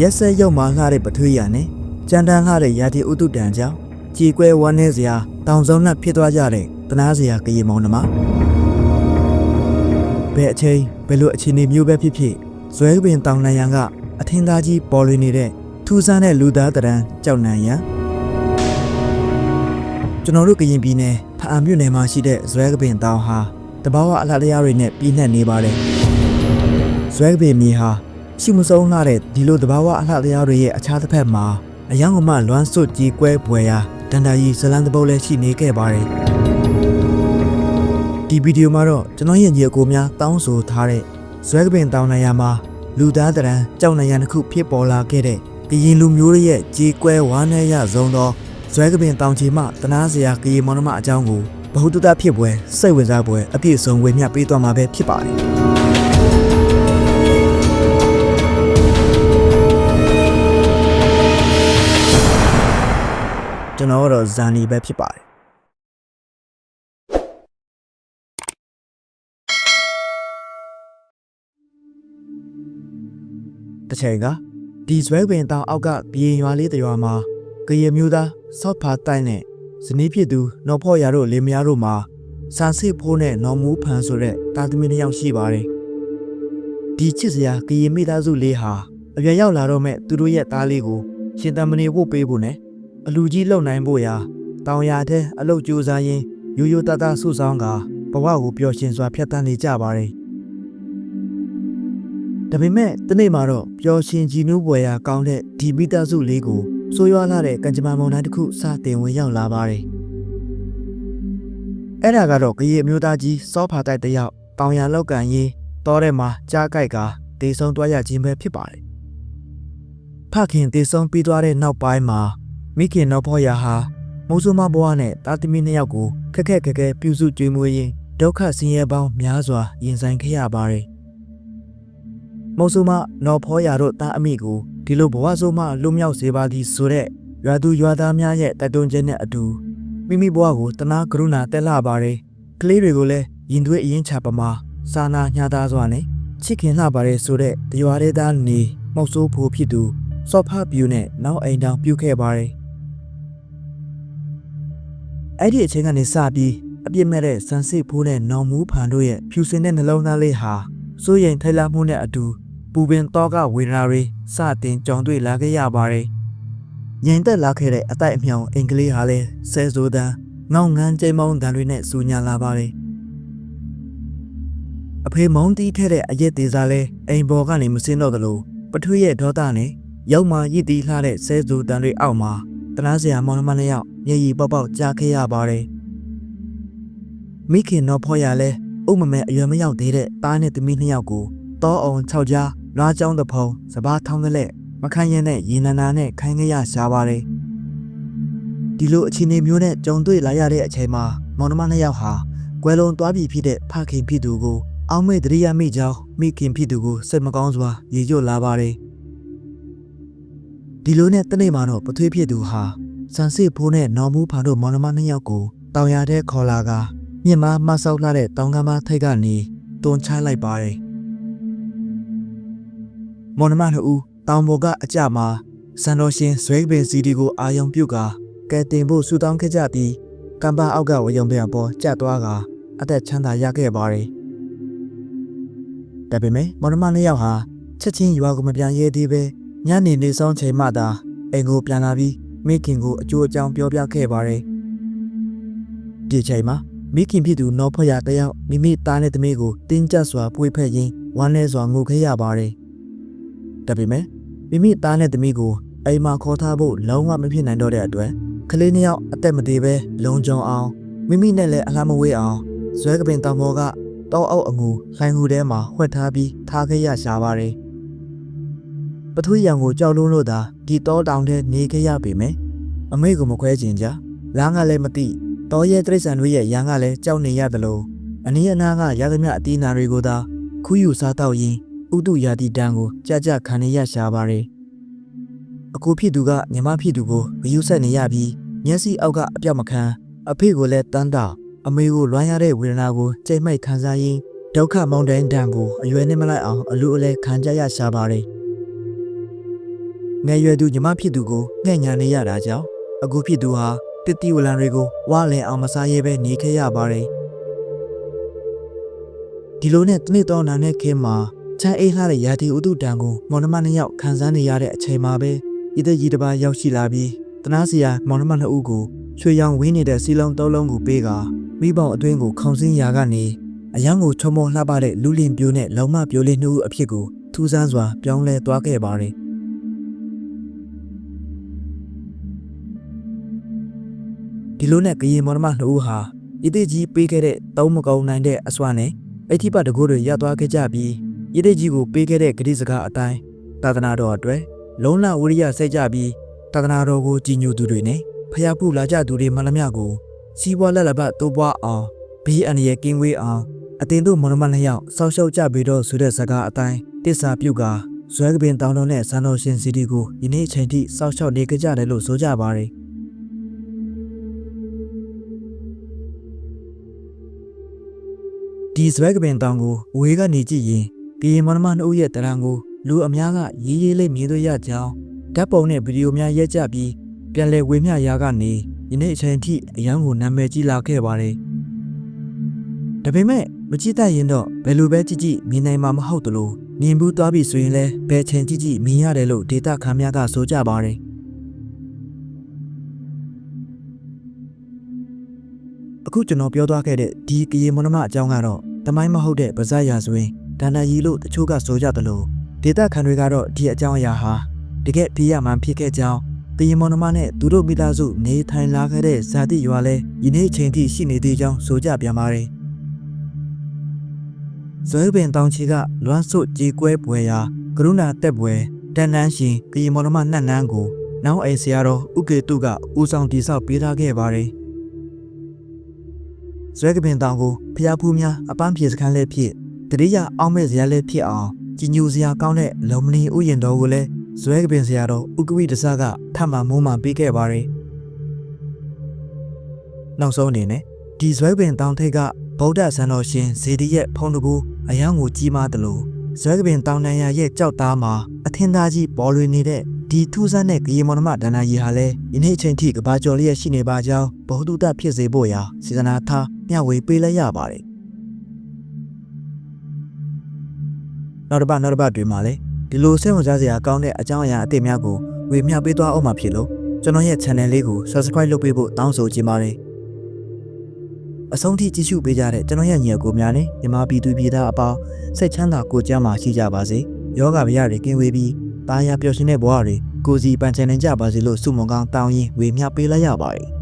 ရက်ဆက်ရုပ်မာလှတဲ့ပထွေးရနဲ့ကြမ်းတမ်းလှတဲ့ရာသီဥတုတန်ကြောင့်ကြေကွဲဝမ်းနေစရာတောင်စုံနဲ့ဖြစ်သွားကြတဲ့တနာစရာကရေမောင်းနှမဘယ်အချိန်ဘယ်လိုအခြေအနေမျိုးပဲဖြစ်ဖြစ်ဇွဲပင်တောင်နံရံကအထင်သားကြီးပေါ်လွင်နေတဲ့ထူးဆန်းတဲ့လူသားတရံကြောက်နံရံကျွန်တော်တို့ကရင်ပြည်နယ်ဖအာမြို့နယ်မှာရှိတဲ့ဇွဲပင်တောင်ဟာတဘာဝအလှတရားတွေနဲ့ပြည်နှက်နေပါတယ်ဇွဲပင်မြေဟာ ရှိမဆုံးလှတဲ့ဒီလိုတဘာဝအလှတရားတွေရဲ့အခြားတစ်ဖက်မှာအယောင်အမလွမ်းစွတ်ကြီးကွဲပွေရာတန်တာကြီးဇလန်တပုတ်လည်းရှိနေခဲ့ပါတယ်ဒီဗီဒီယိုမှာတော့ကျွန်တော်ရဲ့ညီအကိုများတောင်းဆိုထားတဲ့ဇွဲကပင်တောင်နံရံမှာလူသားတရံကြောက်နံရံတစ်ခုဖြစ်ပေါ်လာခဲ့တဲ့ကရင်လူမျိုးတွေရဲ့ကြီးကွဲဝမ်းနည်းရဆုံးသောဇွဲကပင်တောင်ချီမှတနာစရာကရင်မောင်နှမအကြောင်းကိုဘ ഹു တတဖြစ်ပွဲစိတ်ဝင်စားပွဲအပြည့်စုံဝေမျှပေးသွားမှာပဲဖြစ်ပါတယ် ကျွန်တော်ကတော့ဇန်နီပဲဖြစ်ပါတယ်တစ်ချိန်ကဒီဇွဲပင်တောင်အောက်ကဘီရင်ရွာလေးတစ်ရွာမှာကရေမျိုးသားဆော့ဖာတိုင်းနဲ့ဇနီးဖြစ်သူနော်ဖော့ရတို့လေမယားတို့မှာစံစစ်ဖိုးနဲ့နော်မူးဖန်ဆိုတဲ့တာသမီနှစ်ယောက်ရှိပါတယ်ဒီချစ်စရာကရေမိသားစုလေးဟာအပြန်ရောက်လာတော့မဲ့သူတို့ရဲ့သားလေးကိုရှင်တမဏေဖို့ပေးဖို့နဲ့ အလူကြီးလုံနိုင်ဖို့ရာတောင်ရတဲ့အလုတ်ကြိုးစားရင်းရိုးရိုးသားသားဆုဆောင်ကဘဝကိုပျော်ရွှင်စွာဖြတ်သန်းနေကြပါတယ်။ဒါပေမဲ့ဒီနေ့မှာတော့ပျော်ရွှင်ကြည်နူးပွဲရာကောင်းတဲ့ဒီမိသားစုလေးကိုဆိုးရွားလာတဲ့ကံကြမ္မာမုန်တိုင်းတစ်ခုစတင်ဝင်ရောက်လာပါတယ်။အဲ့ဒါကတော့ကရေအမျိုးသားကြီးစောဖာတိုက်တစ်ယောက်တောင်ရလောက်ကန်ရေးတောထဲမှာကြားကြိုက်ကတေဆုံးသွားရခြင်းပဲဖြစ်ပါတယ်။ဖခင်တေဆုံးပြီးသွားတဲ့နောက်ပိုင်းမှာ မိခင်တော်ဖော်ရာဟာမိုးစိုးမဘွားနဲ့တာသမီနှစ်ယောက်ကိုခက်ခက်ခက်ခဲပြုစုကြွေးမွေးရင်းဒုက္ခဆင်းရဲပေါင်းများစွာရင်ဆိုင်ခဲ့ရပါတယ်။မိုးစိုးမနော်ဖော်ရာတို့တာအမိကိုဒီလိုဘဝဆိုးမှလွတ်မြောက်စေပါသည်ဆိုတဲ့ရွာသူရွာသားများရဲ့တိုက်တွန်းချက်နဲ့အတူမိမိဘဝကိုတနာကရုဏာတက်လာပါတယ်။ကလေးတွေကိုလည်းရင်သွေးအရင်ချပါမှာစာနာညှာသားစွာနဲ့ချစ်ခင်လှပါတယ်ဆိုတဲ့တရွာတဲ့သားနေမောက်ဆိုးဖို့ဖြစ်သူစော့ဖပြူနဲ့နောက်အိမ်တောင်ပြုတ်ခဲ့ပါတယ်။ အဲ့ဒီအချိန်ကနေစပြီးအပြစ်မဲ့တဲ့စံစစ်ဖိုးနဲ့နောင်မူးဖန်တို့ရဲ့ဖြူစင်တဲ့နှလုံးသားလေးဟာစိုးရိမ်ထိုက်လာမှုနဲ့အတူပူပင်တော့ကဝေဒနာတွေစတင်ကြောင်တွေ့လာခဲ့ရပါတယ်။ငြိမ်သက်လာခဲ့တဲ့အတိုက်အမြောင်အင်္ဂလိပ်ဟာလည်းဆဲဆိုးတန်းငောင်းငန်းကျိမ်းမောင်းတန်တွေနဲ့စူညာလာပါတယ်။အဖေမုံတီးထဲတဲ့အရက်သေးစားလဲအိမ်ပေါ်ကနေမစင်းတော့သလိုပထွေးရဲ့ဒေါသနဲ့ရောက်မှရည်တီးလှတဲ့ဆဲဆိုးတန်တွေအောက်မှာ တနာစရာမောင်နှမနှစ်ယောက်မျက်ရည်ပေါက်ပေါက်ကြားခဲ့ရပါတယ်မိခင်တော့ဖော်ရလဲဥမမဲအရွယ်မရောက်သေးတဲ့တားနဲ့သမီးနှစ်ယောက်ကိုတောအောင်၆ကြားလွားကြောင်းတစ်ဖုံစပားထောင်းကလေးမခန့်ရဲနဲ့ရေနန္နာနဲ့ခိုင်းခရရှားပါတယ်ဒီလိုအခြေအနေမျိုးနဲ့ကြုံတွေ့လာရတဲ့အချိန်မှာမောင်နှမနှစ်ယောက်ဟာကွယ်လွန်သွားပြီဖြစ်တဲ့ဖခင်ဖြစ်သူကိုအောက်မေ့တရိယာမိကြောင်းမိခင်ဖြစ်သူကိုစိတ်မကောင်းစွာရေကျွတ်လာပါတယ် ဒီလိုနဲ့တနေ့မှာတော့ပထွေးဖြစ်သူဟာစံစစ်ဖိုးနဲ့နော်မူးဖန်တို့မောင်နှမနှစ်ယောက်ကိုတောင်ရတဲ့ခေါ်လာကမြင့်မမဆောက်လာတဲ့တောင်ကမ်းမထိတ်ကနေတွန်ချလိုက်ပါတယ်မောင်နှမတို့ဦးတောင်ပေါ်ကအကြမှာစံတော်ရှင်ဇွဲပင်စီဒီကိုအာယုံပြုတ်ကကဲတင်ဖို့ဆူတောင်းခဲ့ကြပြီးကံပါအောက်ကဝယုံပြန်ပေါ်ကျတ်သွားကအသက်ချမ်းသာရခဲ့ပါတယ်ဒါပေမဲ့မောင်နှမနှစ်ယောက်ဟာချက်ချင်းရွာကိုမပြန်ရဲသေးပဲ ညနေနေဆောင်ချိန်မှသာအိမ်ကိုပြန်လာပြီးမိခင်ကိုအကျိုးအကြောင်းပြောပြခဲ့ပါတယ်ဒီချိန်မှာမိခင်ဖြစ်သူနော်ဖရတယောက်မိမိသားနဲ့သမီးကိုတင်းကျပ်စွာပွေဖက်ရင်းဝမ်းလဲစွာငိုခဲ့ရပါတယ်ဒါပေမဲ့မိမိသားနဲ့သမီးကိုအိမ်မှာခေါ်ထားဖို့လုံးဝမဖြစ်နိုင်တော့တဲ့အတွက်ကလေးနှစ်ယောက်အသက်မသေးပဲလုံခြုံအောင်မိမိနဲ့လည်းအလားမဝေးအောင်ဇွဲကပင်တောင်ပေါ်ကတောအုပ်အငူလှိုင်းဟူထဲမှာဝှက်ထားပြီးထားခဲ့ရရှာပါတယ် ပထဝီရံကိုကြောက်လွန်းလို့သာဒီတောတောင်ထဲနေခဲ့ရပေမယ့်အမေကိုမခွဲချင်ကြလမ်းကလည်းမသိတောရဲတိရစ္ဆာန်တွေရဲ့ရန်ကလည်းကြောက်နေရတယ်လို့အနည်းအနားကရသမျှအတီးနာတွေကိုသာခူးယူစားတော့ရင်ဥတုရာတိတန်းကိုကြကြခံနေရရှာပါတယ်အကူဖြစ်သူကညီမဖြစ်သူကိုဂယုဆက်နေရပြီးမျက်စိအောက်ကအပြောက်မခံအဖေကိုလည်းတန်းတာအမေကိုလွမ်းရတဲ့ဝေဒနာကိုကြိတ်မိုက်ခံစားရင်းဒုက္ခမောင်းတဲ့ဒဏ်ကိုအရွယ်နဲ့မလိုက်အောင်အလူအလဲခံကြရရှာပါတယ် ငယ်ရွယ်သူညီမဖြစ်သူကိုငှဲ့ညာနေရတာကြောင့်အခုဖြစ်သူဟာတစ်တီဝလံတွေကိုဝါလင်အောင်မစားရဲပဲနေခဲ့ရပါတယ်ဒီလိုနဲ့တနေ့တော့နာနဲ့ခင်းမှာချမ်းအေးလှတဲ့ရာသီဥတုတန်ကိုမောင်နှမနှစ်ယောက်ခံစားနေရတဲ့အချိန်မှာပဲဤတဲ့ကြီးတစ်ပါးရောက်ရှိလာပြီးတနာစရာမောင်နှမနှစ်ဦးကိုချွေရောင်ဝင်းနေတဲ့စီလုံးသုံးလုံးကိုပေးကမိပေါင်အတွင်းကိုခေါင်းစင်းရာကနေအယံကိုချုံမောလှပတဲ့လူလင်ပြိုးနဲ့လုံမပြိုးလေးနှစ်ဦးအဖြစ်ကိုထူးဆန်းစွာပြောင်းလဲသွားခဲ့ပါတယ် ဒီလိုနဲ့ကရင်မောင်နှမနှစ်ဦးဟာဤတဲ့ကြီးပေးခဲ့တဲ့သုံးမကုံနိုင်တဲ့အစွမ်းနဲ့အဋ္ဌိပတကိုးတွေရသွားခဲ့ကြပြီးဤတဲ့ကြီးကိုပေးခဲ့တဲ့ဂတိစကားအတိုင်းသာသနာတော်အတွက်လုံလဝိရိယစိတ်ကြပြီးသာသနာတော်ကိုကြည်ညိုသူတွေနဲ့ဖျားပုလာကြသူတွေမှန်သမျှကိုစီးပွားလက်လက်ပတ်တိုးပွားအောင်ဘေးအန္တရာယ်ကင်းဝေးအောင်အတင်တို့မောင်နှမနှစ်ယောက်စောက်ရှောက်ကြပြီးတော့ဆိုတဲ့စကားအတိုင်းတစ္ဆာပြုတ်ကဇွဲကပင်တောင်တော်နဲ့ဇန်တော်ရှင်စီတီကိုယနေ့အချိန်ထိစောက်ရှောက်နေကြတယ်လို့ဆိုကြပါတယ် ဒီဇွဲကပင်တောင်ကိုဝေးကနေကြည့်ရင်ကရင်မောင်နှမနှစ်ဦးရဲ့တရံကိုလူအများကရေးရေးလေးမြင်တွေ့ရကြောင်းဓာတ်ပုံနဲ့ဗီဒီယိုများရက်ကြပြီးပြန်လည်ဝေမျှရာကနေယနေ့အချိန်ထိအရန်ကိုနာမည်ကြီးလာခဲ့ပါတယ်။ဒါပေမဲ့မကြည့်တတ်ရင်တော့ဘယ်လိုပဲကြည့်ကြည့်မြင်နိုင်မှာမဟုတ်တလို့မြင်ဘူးသွားပြီဆိုရင်လည်းဘယ်ချိန်ကြည့်ကြည့်မြင်ရတယ်လို့ဒေတာခမ်းများကဆိုကြပါတယ်။အခုကျွန်တော်ပြောသွားခဲ့တဲ့ဒီကရေမနမအကြောင်းကတော့ တမိုင်းမဟုတ်တဲ့ဗဇက်ရာဇဝင်ဒါနကြီးလို့တချို့ကဆိုကြတယ်လို့ဒေတာခန်တွေကတော့ဒီအကြောင်းအရာဟာတကယ်ဖြစ်ရမှန်ဖြစ်ခဲ့ကြောင်းတရင်မောင်နှမနဲ့သူတို့မိသားစုနေထိုင်လာခဲ့တဲ့ဇာတိရွာလဲယနေ့အချိန်ထိရှိနေသေးကြောင်းဆိုကြပြန်ပါတယ်။ဇွဲပင်တောင်ချီကလွမ်းစွတ်ကြေကွဲပွဲရာကရုဏာတက်ပွဲတန်နန်းရှင်ကရင်မောင်နှမနှက်နန်းကိုနောက်အိမ်ဆရာတော်ဥကေတုကဦးဆောင်တည်ဆောက်ပေးထားခဲ့ပါတယ်။ ဇွဲကပင်တောင်ကိုဖျားဖူးများအပန်းဖြေစခန်းလေးဖြစ်တတိယအောင်မဲ့ဇရာလေးဖြစ်အောင်ကြီးညိုစရာကောင်းတဲ့လုံမလီဥယျာဉ်တော်ကိုလည်းဇွဲကပင်ဆရာတော်ဥကဝိတစကထပ်မံမိုးမှပေးခဲ့ပါတယ်။နောက်ဆုံးအနေနဲ့ဒီဇွဲကပင်တောင်ထိပ်ကဗုဒ္ဓဆန်တော်ရှင်ဇေဒီရဲ့ဖုံးတကူအယံကိုကြီးမားတယ်လို့ဇွဲကပင်တောင်နံရရဲ့ကြောက်သားမှာအထင်သားကြီးပေါ်လွင်နေတဲ့ဒီထူးဆန်းတဲ့ကရေမောင်နှမဒဏ္ဍာရီဟာလည်းယနေ့အချိန်ထိကဘာကျော်လျက်ရှိနေပါကြောင်းဘ ഹു တုတဖြစ်စေဖို့ရာစေတနာထား မျှဝေပေးလိုက်ရပါတယ်နောက်တစ်ပတ်နောက်တစ်ပတ်တွင်မှာလည်းဒီလိုစိတ်ဝင်စားစရာကောင်းတဲ့အကြောင်းအရာအသစ်များကိုဝေမျှပေးသွားအောင်မှာဖြစ်လို့ကျွန်တော်ရဲ့ channel လေးကို subscribe လုပ်ပေးဖို့တောင်းဆိုချင်ပါတယ်အဆုံးထိကြည့်ရှုပေးကြတဲ့ကျွန်တော်ရဲ့ညီအကိုများနဲ့ညီမပြည်သူပြည်သားအပေါင်းစိတ်ချမ်းသာကိုယ်ကျန်းမာရှိကြပါစေယောဂဗျာတွေကင်းဝေးပြီးတာယာပျော်ရွှင်တဲ့ဘဝတွေကိုယ်စီပန်ချန်နိုင်ကြပါစေလို့ဆုမွန်ကောင်းတောင်းရင်ဝေမျှပေးလိုက်ရပါတယ်